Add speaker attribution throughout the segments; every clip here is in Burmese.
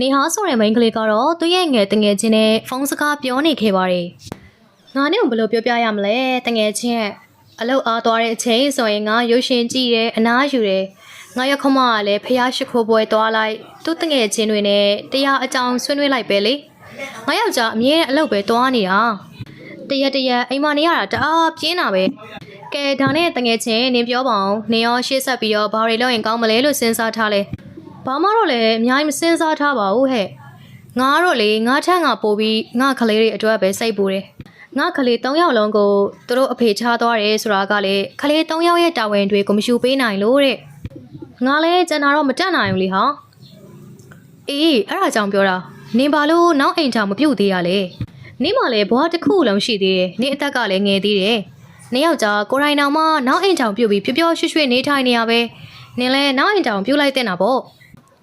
Speaker 1: နေဟာဆိုတဲ့မိန်းကလေးကတော့သူ့ရဲ့ငယ်တငယ်ချင်းနဲ့ဖုန်းစကားပြောနေခဲ့ပါတယ်ငါနဲ့ဘယ်လိုပြောပြရမလဲတငယ်ချင်းရဲ့အလောက်အားသွားတဲ့အချိန်ဆိုရင်ငါရုပ်ရှင်ကြည့်တယ်အနားယူတယ်ငါရခမကလည်းဖះရှိခိုးပွဲသွားလိုက်သူ့တငယ်ချင်းတွေနဲ့တရားအကြောင်းဆွေးနွေးလိုက်ပဲလေငါယောက်ျားအမြဲအလုပ်ပဲသွားနေတာတရက်တရက်အိမ်မနေရတာတအားပြင်းတာပဲကဲဒါနဲ့တငယ်ချင်းနင်ပြောပါအောင်နင်ရောရှေ့ဆက်ပြီးတော့ဘာတွေလုပ်ရင်ကောင်းမလဲလို့စဉ်းစားထားလဲ ဘာမှတော့လည်းအများကြီးမစင်စားထားပါဘူးဟဲ့ငါကတော့လေငါထက်ငါပို့ပြီးငါကလေးတွေအတွက်ပဲစိတ်ပူတယ်ငါကလေး၃ယောက်လုံးကိုသူတို့အဖေချားသွားတယ်ဆိုတာကလေကလေး၃ယောက်ရဲ့တာဝန်တွေကိုမယူပေးနိုင်လို့တဲ့ငါလည်းကျန်တာတော့မတတ်နိုင်ဘူးလေဟာအေးအဲ့ဒါကြောင့်ပြောတာနင်ဘာလို့နောက်အိမ်ချောင်မပြုတ်သေးရလဲနင်မှလည်းဘွားတစ်ခုလုံးရှိသေးတယ်နင်အသက်ကလည်းငယ်သေးတယ်နင်ယောက်ျားကိုရိုင်းနောင်မှနောက်အိမ်ချောင်ပြုတ်ပြီးပျော်ပျော်ရွှွှွှနေထိုင်နေရပဲနင်လည်းနောက်အိမ်ချောင်ပြုတ်လိုက်တဲ့နာပေါ့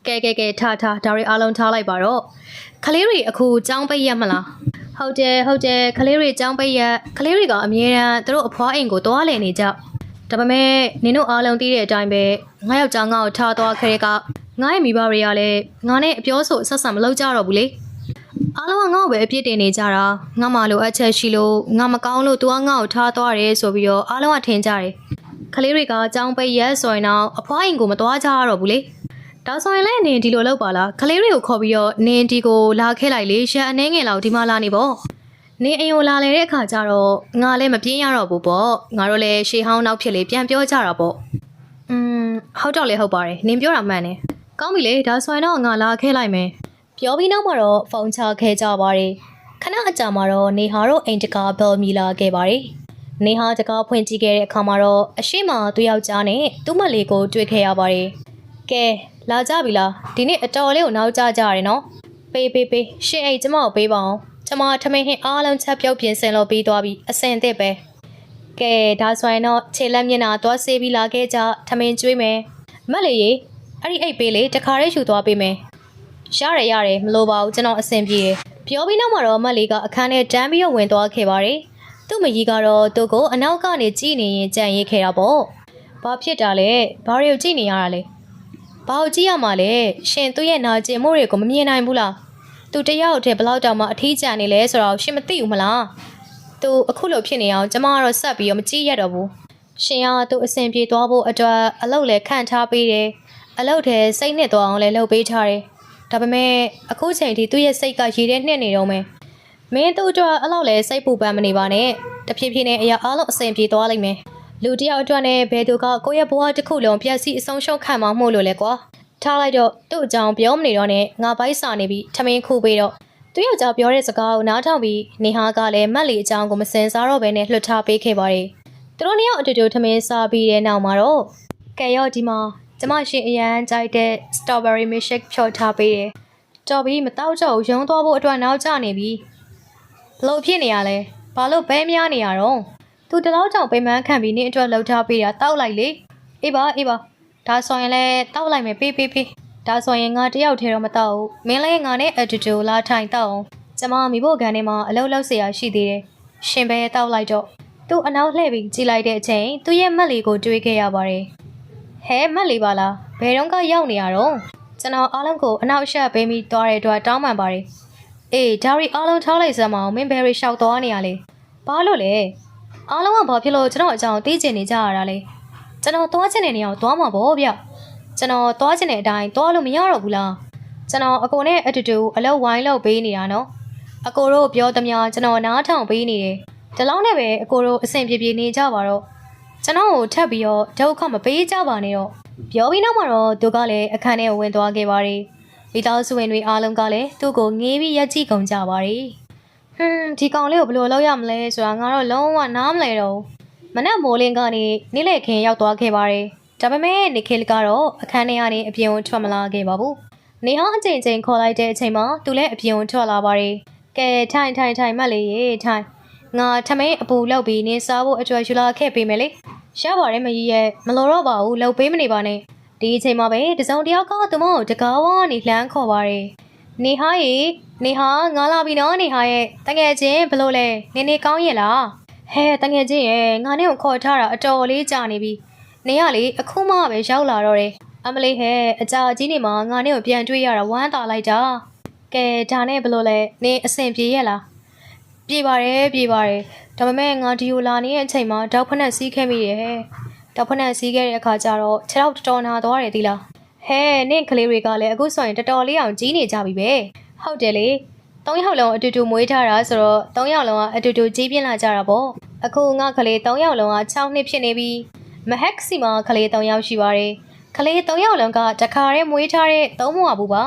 Speaker 1: ကဲကဲကဲထားထားဒါတွေအားလုံးထားလိုက်ပါတော့ခလေးတွေအခုចောင်းပိတ်ရက်မလားဟုတ်တယ်ဟုတ်တယ်ခလေးတွေចောင်းပိတ်ရက်ခလေးတွေကအမြဲတမ်းသူတို့အဖွားအိမ်ကိုတွားလည်နေကြဒါပေမဲ့နင်တို့အားလုံးသိတဲ့အတိုင်းပဲငါယောက်ျားငါ့ကိုထားသွားခရဲကငါ့ရဲ့မိဘတွေကလည်းငါနဲ့အပြောဆိုဆက်ဆံမလုပ်ကြတော့ဘူးလေအားလုံးကငါ့ကိုပဲအပြစ်တင်နေကြတာငါမှလိုအပ်ချက်ရှိလို့ငါမကောင်းလို့ तू ကငါ့ကိုထားသွားတယ်ဆိုပြီးတော့အားလုံးကထင်ကြတယ်ကလေးတွေကအကြောင်းပိတ်ရဲဆိုရင်တော့အဖွားအိမ်ကိုမသွားကြရတော့ဘူးလေ ဒါဆိုရင်လည်းနင်ဒီလိုလုပ်ပါလားကလေးတွေကိုခေါ်ပြီးတော့နင်ဒီကိုလာခဲ့လိုက်လေရှက်အနှဲငယ်လောက်ဒီမှာလာနေပေါ့နင်အိမ်ကိုလာလေတဲ့အခါကျတော့ငါလည်းမပြင်းရတော့ဘူးပေါ့ငါတို့လည်းရှေးဟောင်းနောက်ဖြစ်လေပြန်ပြောကြတာပေါ့อืมဟုတ်တော့လေဟုတ်ပါတယ်နင်ပြောတာမှန်တယ်ကောင်းပြီလေဒါဆိုရင်တော့ငါလာခဲ့လိုက်မယ်ပြောပြီးနောက်မှာတော့ဖုန်းချခဲ့ကြပါတယ်ခဏအကြာမှာတော့နေဟာတို့အိမ်တကာဘယ်မီလာခဲ့ပါတယ်နေဟာတကာဖွင့်ကြည့်ခဲ့တဲ့အခါမှာတော့အရှိမသူယောက်ျားနဲ့သူ့မလေးကိုတွေ့ခဲ့ရပါတယ်ကဲ လာကြပြီလားဒီနေ့အတော်လေးကိုနောက်ကျကြရတယ်နော်ပေးပေးပေးရှင်းအိတ်ကျမကိုပေးပါအောင်ကျမထမင်းဟင်းအားလုံးချက်ပြုတ်ပြင်ဆင်လို့ပြီးသွားပြီအစင်သစ်ပဲကဲဒါဆိုရင်တော့ခြေလက်မျက်နှာသွားဆေးပြီးလာခဲ့ကြထမင်းကျွေးမယ်မက်လေးရေအဲ့ဒီအိတ်ပေးလေတခါလေးယူသွားပေးမယ်ရတယ်ရတယ်မလိုပါဘူးကျွန်တော်အဆင်ပြေတယ်ပြောပြီးနောက်မှာတော့မက်လေးကအခန်းထဲတန်းပြီးတော့ဝင်သွားခဲ့ပါတယ်သူ့မကြီးကတော့သူ့ကိုအနောက်ကနေကြည့်နေရင်ကြံ့ရိတ်ခဲ့တာပေါ့ဘာဖြစ်တာလဲဘာတွေကိုကြည့်နေရတာလဲ ဘာကိုကြည့်ရမှာလဲရှင်သူ့ရဲ့နာကျင်မှုတွေကိုမမြင်နိုင်ဘူးလားသူတယောက်တည်းဘလောက်တောင်မှအထီးကျန်နေလဲဆိုတော့ရှင်မသိဘူးမလားသူအခုလိုဖြစ်နေအောင်ကျမကတော့ဆက်ပြီးတော့မကြည့်ရတော့ဘူးရှင်ကသူအဆင်ပြေသွားဖို့အတွက်အလုပ်လည်းခန့်ထားပေးတယ်အလုပ်ထဲစိတ်နှစ်သွားအောင်လည်းလုပ်ပေးထားတယ်ဒါပေမဲ့အခုချိန်ထိသူ့ရဲ့စိတ်ကရေထဲနှစ်နေတော့မယ်မင်းတို့အတွက်အလောက်လည်းစိတ်ပူပန်မနေပါနဲ့တဖြည်းဖြည်းနဲ့အရာအလုံးအဆင်ပြေသွားလိမ့်မယ် လူတစ်ယောက်အတွက်နဲ့ဘယ်သူကကိုယ့်ရဲ့ဘဝတစ်ခုလုံးပြည့်စည်အဆုံးရှုံးခံမှာမို့လို့လဲကွာထားလိုက်တော့သူ့အကြောင်းပြောမနေတော့နဲ့ငါပိုက်စာနေပြီးထမင်းခုပေးတော့သူယောက်ျားပြောတဲ့စကားကိုနားထောင်ပြီးနေဟာကလည်းမက်လီအကြောင်းကိုမစင်စားတော့ဘဲနဲ့လွှတ်ထားပေးခဲ့ပါတယ်သူတို့နှစ်ယောက်အတူတူထမင်းစားပြီးတဲ့နောက်မှာတော့ကဲရော့ဒီမှာကျမရှင်အရန်ကြိုက်တဲ့ strawberry milkshake ဖြော်ထားပေးတယ်တော်ပြီးမတောက်ကြဘူးရုံသွားဖို့အတွက်နောက်ကျနေပြီဘလို့ဖြစ်နေရလဲဘာလို့ဘဲများနေရတော့ သူတလောက်ကြောင့်ပိမန်းခံပြီးနင်းအတွက်လှုပ်ထားပေးတာတောက်လိုက်လေအေးပါအေးပါဒါဆိုရင်လည်းတောက်လိုက်မယ်ပေးပေးပေးဒါဆိုရင်ငါတယောက်ထဲတော့မတောက်ဘူးမင်းလည်းငါနဲ့အတူတူလာထိုင်တောက်အောင်ကျမမိဖို့ကန်ထဲမှာအလုပ်လုပ်เสียရရှိသေးတယ်ရှင်ပဲတောက်လိုက်တော့သူ့အနောက်လှည့်ပြီးကြည့်လိုက်တဲ့အချိန်သူ့ရဲ့မက်လေးကိုတွေးခဲ့ရပါတယ်ဟဲမက်လေးပါလားဘယ်တော့ကရောက်နေရတော့ကျွန်တော်အားလုံးကိုအနောက်ရှက်ပေးပြီးသွားတဲ့အတွက်တောင်းပန်ပါတယ်အေးဒါရီအားလုံးထားလိုက်စမ်းမအောင်မင်းဘယ်ရီရှောက်သွားနေရလဲဘာလို့လဲ အားလုံးကဘာဖြစ်လို့ကျွန်တော်အကြောင်းသိချင်နေကြရတာလဲကျွန်တော်သွားချင်တဲ့နေရာကိုသွားမှာပေါ့ဗျကျွန်တော်သွားချင်တဲ့အတိုင်းသွားလို့မရတော့ဘူးလားကျွန်တော်အကိုနဲ့အတူတူအလုပ်ဝိုင်းလုပ်ပေးနေတာနော်အကိုတို့ပြောသမျှကျွန်တော်နားထောင်ပေးနေတယ်ဒီလောက်နဲ့ပဲအကိုတို့အဆင်ပြေပြေနေကြပါတော့ကျွန်တော်ကိုထပ်ပြီးတော့ဒုက္ခမပေးကြပါနဲ့တော့ပြောပြီးနောက်မှာတော့သူကလည်းအခန်းထဲဝင်သွားခဲ့ပါတယ်မိသားစုဝင်တွေအားလုံးကလည်းသူ့ကိုငေးပြီးရက်ကြည့်ကုန်ကြပါတယ် ဟွန်းဒီကောင်လေးကိုဘယ်လိုလုပ်ရမလဲဆိုတာငါတော့လုံးဝနားမလဲတော့ဘူးမနက်မိုးလင်းကနေနေ့လည်ခင်းရောက်သွားခဲ့ပါတယ်ဒါပေမဲ့နေခေလကတော့အခန်းထဲကနေအပြင်ကိုထွက်မလာခဲ့ပါဘူးနေဟောင်းအချိန်ချင်းခေါ်လိုက်တဲ့အချိန်မှာသူလည်းအပြင်ကိုထွက်လာပါတယ်ကဲထိုင်ထိုင်ထိုင်မှတ်လေရေထိုင်ငါထမင်းအပူလောက်ပြီးနင်းစားဖို့အကျွယ်ယူလာခဲ့ပေးမယ်လေရပါတယ်မကြီးရဲ့မလိုတော့ပါဘူးလှုပ်ပေးမနေပါနဲ့ဒီအချိန်မှာပဲတစုံတစ်ယောက်ကသူမကိုတကားဝါနေလှမ်းခေါ်ပါတယ် နေဟာရေနေဟာငါလာပြီနော်နေဟာရဲ့တငယ်ချင်းဘလို့လဲနေနေကောင်းရဲ့လားဟဲတငယ်ချင်းရဲ့ငါနဲ့ကိုခေါ်ထားတာအတော်လေးကြာနေပြီနေရလေအခုမှပဲရောက်လာတော့တယ်အမလေးဟဲ့အကြာကြီးနေမှာငါနဲ့ကိုပြန်တွေ့ရတာဝမ်းသာလိုက်တာကဲဒါနဲ့ဘလို့လဲနင်းအဆင်ပြေရဲ့လားပြေပါတယ်ပြေပါတယ်ဒါပေမဲ့ငါဒီကိုလာနေတဲ့အချိန်မှာတောက်ဖက်နဲ့စီးခဲ့မိတယ်ဟဲ့တောက်ဖက်နဲ့စီးခဲ့တဲ့အခါကျတော့ခြေထောက်တော်တော်နာသွားတယ်သီလား ဟဲ့နင့်ကလေးတွေကလည်းအခုဆိုရင်တော်တော်လေးအောင်ကြီးနေကြပြီပဲဟုတ်တယ်လေသုံးယောက်လုံးအတူတူမွေးထားတာဆိုတော့သုံးယောက်လုံးကအတူတူကြီးပြင်းလာကြတာပေါ့အခုငါကလေးသုံးယောက်လုံးက6နှစ်ဖြစ်နေပြီမဟက်စီမှာကလေး3ယောက်ရှိပါတယ်ကလေး၃ယောက်လုံးကတခါတည်းမွေးထားတဲ့သုံးမွာဘူးပါ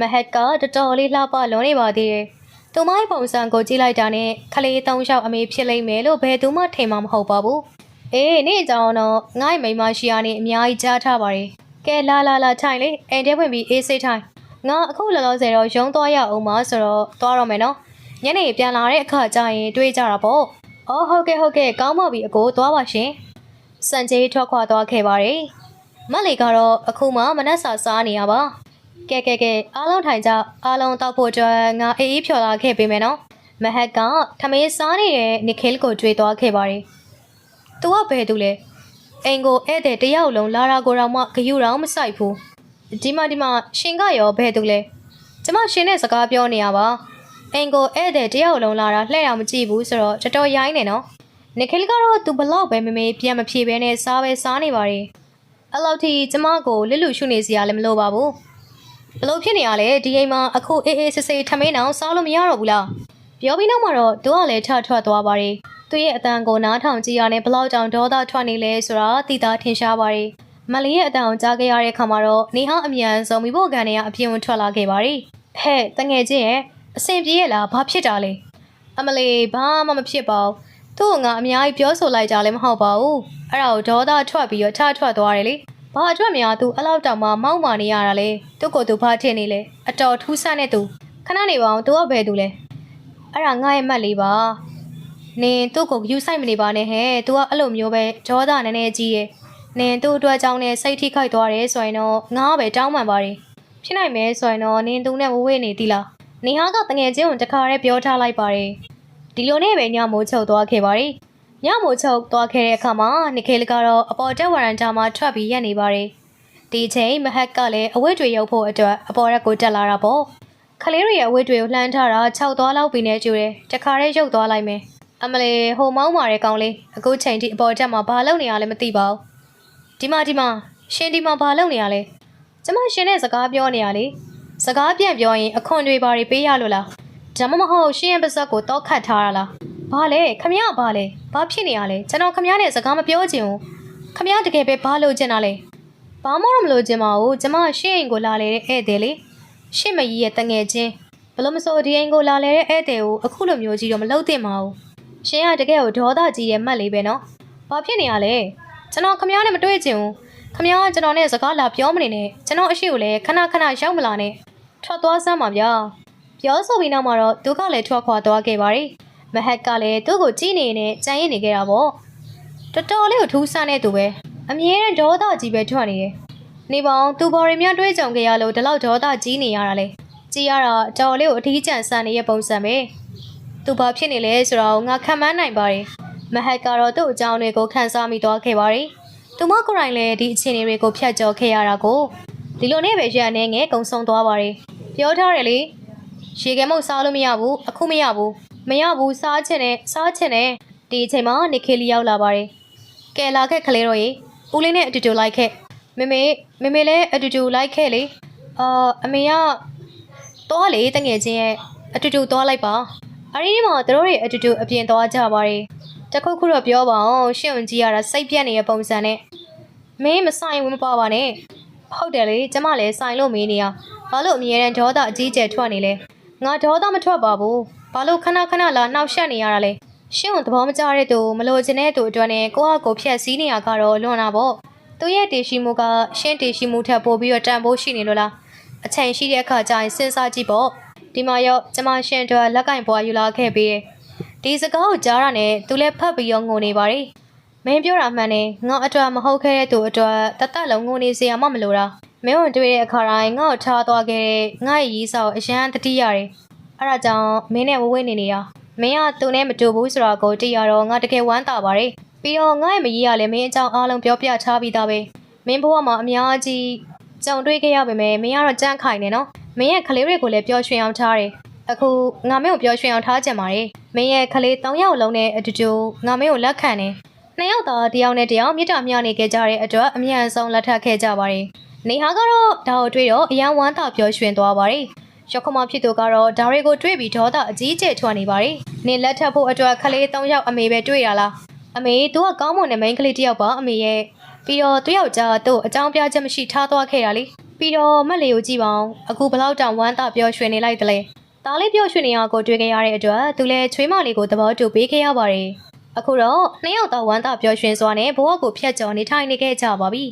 Speaker 1: မဟက်ကတော်တော်လေးလှပလွန်နေပါသေးတယ်။သူမရဲ့ပုံစံကိုကြည့်လိုက်တာနဲ့ကလေး၃ယောက်အမေဖြစ်လိမ့်မယ်လို့ဘယ်သူမှထင်မှာမဟုတ်ပါဘူး။အေးနေ့ကြောင်တော့ငါ့မိန်းမရှိရနေအများကြီးကြားထားပါတယ်။ ကဲလာလာလာထိုင်လေအိမ်ထဲဝင်ပြီးအေးစိတ်ထိုင်။ငါအခုလောလောဆယ်တော့ရုံးသွားရအောင်ပါဆိုတော့သွားတော့မယ်နော်။ညနေပြန်လာတဲ့အခါကျရင်တွေ့ကြတာပေါ့။အော်ဟုတ်ကဲ့ဟုတ်ကဲ့ကောင်းပါပြီအကိုသွားပါရှင်။စံကြေးထွက်ခွာသွားခဲ့ပါတယ်။မက်လီကတော့အခုမှမနှက်စာစားနေရပါကဲကဲကဲအားလုံးထိုင်ကြအားလုံးတောက်ဖို့အတွက်ငါအေးအေးဖြော်လာခဲ့ပေးမယ်နော်မဟက်ကထမင်းစားနေတဲ့နီခဲလ်ကိုကြွေသွားခဲ့ပါတယ်။ "तू ကဘယ်သူလဲ။ အိမ်ကိုဧည့်သည်တယောက်လုံးလာတာကိုတော့မှဂယုတော်မဆိုင်ဘူး။ဒီမှာဒီမှာရှင်ကရောဘယ်သူလဲ။ကျမရှင်နဲ့စကားပြောနေရပါ။အိမ်ကိုဧည့်သည်တယောက်လုံးလာတာလှည့်အောင်မကြည့်ဘူးဆိုတော့တော်တော်ရိုင်းနေနော်။နီခဲလ်ကတော့ तू ဘလောက်ပဲမမေးပြန်မဖြေဘဲနဲ့စားပဲစားနေပါတယ်။အဲ့လောက်ထိကျမကိုလစ်လူရှုနေစရာလည်းမလိုပါဘူးဘလို့ဖြစ်နေရလဲဒီအိမ်မှာအခုအေးအေးဆေးဆေးထမင်းအောင်စားလို့မရတော့ဘူးလားပြောပြီးနောက်မှာတော့သူကလည်းထထွက်သွားပါတယ် သူရဲ့အတန်ကိုနားထောင်ကြည့်ရတဲ့ဘလောက်ကြောင့်ဒေါသထွက်နေလဲဆိုတာသိတာထင်ရှားပါတယ်မလီရဲ့အတန်ကိုကြားခဲ့ရတဲ့ခါမှာတော့နေဟာအမြန်ဆုံးမိဖို့ကန်တွေကအပြင်ဝင်ထွက်လာခဲ့ပါတယ်ဟဲ့တငယ်ချင်းရဲ့အဆင်ပြေရဲ့လားဘာဖြစ်တာလဲအမလီဘာမှမဖြစ်ပါဘူးသူ့ကငါအများကြီးပြောဆိုလိုက်ကြလည်းမဟုတ်ပါဘူးအဲ့ဒါကိုဒေါသထွက်ပြီးတော့ထထွက်သွားတယ်လေဘာအတွက်များသူအဲ့လောက်တောင်မှမောက်မာနေရတာလဲသူ့ကိုယ်သူဘာထင်နေလဲအတော်ထူးဆန်းတဲ့သူခဏနေပါအောင်သူကဘယ်သူလဲအဲ့ဒါငါရဲ့မက်လေးပါ နင်သူ့ကိုယူဆိုင်မနေပါနဲ့ဟဲ့သူကအဲ့လိုမျိုးပဲဒေါသနည်းနည်းကြီးရဲ့နင်သူ့အတွက်ကြောင့်နဲ့စိတ်ထိခိုက်သွားတယ်ဆိုရင်တော့ငါကပဲတောင်းပန်ပါတယ်ဖြစ်နိုင်မယ်ဆိုရင်တော့နင်သူနဲ့ဝဝေးနေသီလားနေဟာကတငယ်ချင်းကိုတခါတည်းပြောထားလိုက်ပါတယ်ဒီလိုနဲ့ပဲညမိုးချုပ်သွားခဲ့ပါတယ်ညမို့ချုပ်သွားခဲ့တဲ့အခါမှာနိခေလကတော့အပေါ်တက်ဝရန်တာမှာထွက်ပြီးရက်နေပါတယ်။ဒီအချိန်မဟက်ကလည်းအဝတ်တွေရုပ်ဖို့အတွက်အပေါ်ရက်ကိုတက်လာတာပေါ့။ခလေးတွေရဲ့အဝတ်တွေကိုလှမ်းထားတာ၆သွားလောက်ပြီးနေကျူတယ်။တခါတည်းရုပ်သွားလိုက်မယ်။ အမလေးဟိုမောင်းမာတဲ့ကောင်လေးအခုချိန်ထိအပေါ်တက်မှာဘာလုပ်နေရလဲမသိပါဘူး။ဒီမှာဒီမှာရှင်ဒီမှာဘာလုပ်နေရလဲ။ကျမရှင်နဲ့စကားပြောနေရလေ။စကားပြန်ပြောရင်အခွန်တွေဘာတွေပေးရလို့လား။ဒါမှမဟုတ်ရှင်ရဲ့ပါဇက်ကိုတောက်ခတ်ထားရလား။ဘာလဲခမရဘာလဲဘာဖြစ်နေရလဲကျွန်တော်ခမရနဲ့စကားမပြောချင်ဘူးခမရတကယ်ပဲဘာလို့ချင်တာလဲဘာမှတော့မလို့ချင်ပါဘူးကျမရှင့်အိမ်ကိုလာလေတဲ့ဧည့်သည်လေရှင့်မကြီးရဲ့တငယ်ချင်းဘလို့မဆိုဒီအိမ်ကိုလာလေတဲ့ဧည့်သည်ကိုအခုလိုမျိုးကြီးတော့မလုပ်သင့်ပါဘူး ရှင်ကတကယ်ကိုဒေါသကြီးရဲ့မှတ်လေးပဲနော်ဘာဖြစ်နေရလဲကျွန်တော်ခမရနဲ့မတွေ့ချင်ဘူးခမရကကျွန်တော်နဲ့စကားလာပြောမနေနဲ့ကျွန်တော်အရှိကိုလည်းခဏခဏရောက်မလာနဲ့ထွက်သွားစမ်းပါဗျာပြောဆိုပြီးနောက်မှာတော့သူကလည်းထွက်ခွာသွားခဲ့ပါတယ်မဟက်ကလည်းသူ့ကိုကြည့်နေနဲ့ကြံရစ်နေခဲ့တာပေါ့တော်တော်လေးကိုထူးဆန်းတဲ့သူပဲအမြဲတမ်းဒေါသကြီးပဲထွက်နေတယ်နေပေါင်းသူဘော်ရီများတွေးကြုံခဲ့ရလို့ဒီလောက်ဒေါသကြီးနေရတာလေကြည်ရတာတော်လေးကိုအထီးကျန်ဆန်နေတဲ့ပုံစံပဲ သူဘာဖြစ်နေလဲဆိုတော့ငါခံမန်းနိုင်ပါတယ်မဟက်ကတော့သူ့အကြောင်းတွေကိုခန်းစားမိသွားခဲ့ပါတယ်သူမကိုယ်တိုင်လည်းဒီအခြေအနေတွေကိုဖျက်ကျော်ခဲ့ရတာကိုဒီလိုနဲ့ပဲရန်နေငယ်ကုံဆုံးသွားပါတယ်ပြောထားတယ်လေရေခဲမုတ်စားလို့မရဘူးအခုမရဘူးမရဘူးစားချင်တယ်စားချင်တယ်ဒီအချိန်မှာနိခေလီရောက်လာပါတယ်ကဲလာခဲ့ကလေးတော့ရေဦးလေးနဲ့အတူတူလိုက်ခဲ့မမေမမေလည်းအတူတူလိုက်ခဲ့လေအာအမေကသွားလေတငယ်ချင်းရဲ့အတူတူသွားလိုက်ပါ အရင်းမှာတို့တွေအတူတူအပြင်သွားကြပါတယ်တခုခုတော့ပြောပါအောင်ရှင့်ဝင်ကြီးရတာစိတ်ပြက်နေတဲ့ပုံစံနဲ့မင်းမဆိုင်ဘူးမပါပါနဲ့ဟုတ်တယ်လေကျမလည်းဆိုင်လို့မေးနေရဘာလို့အမြဲတမ်းဒေါသအကြီးကျယ်ထွက်နေလဲငါဒေါသမထွက်ပါဘူး။ဘာလို့ခဏခဏလာနှောက်ရှက်နေရတာလဲ။ရှင့်ကိုသဘောမကျတဲ့သူမလို့ချင်တဲ့သူအတွက်နဲ့ကိုယ့်ဟာကိုယ်ဖြက်စီးနေရကတော့လွန်တာပေါ့။သူရဲ့တေရှိမှုကရှင့်တေရှိမှုထက်ပိုပြီးတော့တန်ဖိုးရှိနေလို့လား။အချိန်ရှိတဲ့အခါကျရင်စဉ်းစားကြည့်ပေါ့။ ဒီမှာရောကျမရှင့်အတွက်လက်ကင်ပွားယူလာခဲ့ပြီးတယ်။ဒီစကားကိုကြားရတဲ့သူလည်းဖတ်ပြီးရောငိုနေပါ रे ။မင်းပြောတာမှန်တယ်။ငါအတွက်မဟုတ်ခဲ့တဲ့သူအတွက်တသက်လုံးငိုနေစရာမှမလိုတာ။မင်းဝင်တွေ့တဲ့အခါတိုင်းငါ့ကိုထားသွားခဲ့တဲ့ငါ့ရဲ့ရီးစာကိုအရန်တတိရတယ်။အဲ့ဒါကြောင့်မင်းနဲ့ဝဝေးနေနေရမင်းကသူနဲ့မတူဘူးဆိုတာကိုသိရတော့ငါတကယ်ဝမ်းသာပါတယ်ပြီးတော့ငါ့ရဲ့မကြီးကလည်းမင်းအကြောင်းအားလုံးပြောပြချပြီးသားပဲမင်းဘဝမှာအများကြီးကြုံတွေ့ခဲ့ရပါမယ်မင်းကတော့ကြမ်းခိုင်နေနော် မင်းရဲ့ကလေးတွေကိုလည်းပျော်ရွှင်အောင်ထားတယ်အခုငါမင်းကိုပျော်ရွှင်အောင်ထားကြပါတယ်မင်းရဲ့ကလေး၃ယောက်လုံးနဲ့အတူတူငါမင်းကိုလက်ခံတယ်နှစ်ယောက်သားတစ်ယောက်နဲ့တစ်ယောက်မြစ်တာမျှနေခဲ့ကြတဲ့အတွက်အမြန်ဆုံးလက်ထပ်ခဲ့ကြပါတယ်နေဟာကတော့ဒါကိုတွေ့တော့အရန်ဝမ်းသာပျော်ရွှင်သွားပါတယ်ရောက်ခမဖြစ်သူကတော့ဒါတွေကိုတွေ့ပြီးဒေါသအကြီးကျယ်ထွက်နေပါတယ်နေလက်ထပ်ဖို့အတွက်ကလေး၃ယောက်အမေပဲတွေ့ရလားအမေ तू ကကောင်းမွန်တဲ့မိန်းကလေးတစ်ယောက်ပါအမေရဲ့ပြီးတော့သူယောက်ျားတို့အကြောင်းပြချက်မရှိထားသွားခဲ့တာလေ ပြီးတော့မက်လေးကိုကြည့်ပါအောင်အခုဘလောက်တောင်ဝမ်းသာပျော်ရွှင်နေလိုက်တလဲဒါလေးပျော်ရွှင်နေအောင်ကိုတွေ့ခဲ့ရတဲ့အတွက်သူလည်းချွေးမလေးကိုသဘောတူပေးခဲ့ရပါတယ်အခုတော့နှစ်ယောက်တော့ဝမ်းသာပျော်ရွှင်စွာနဲ့ဘဝကိုဖျက်ကျော်နေထိုင်နေခဲ့ကြပါပြီ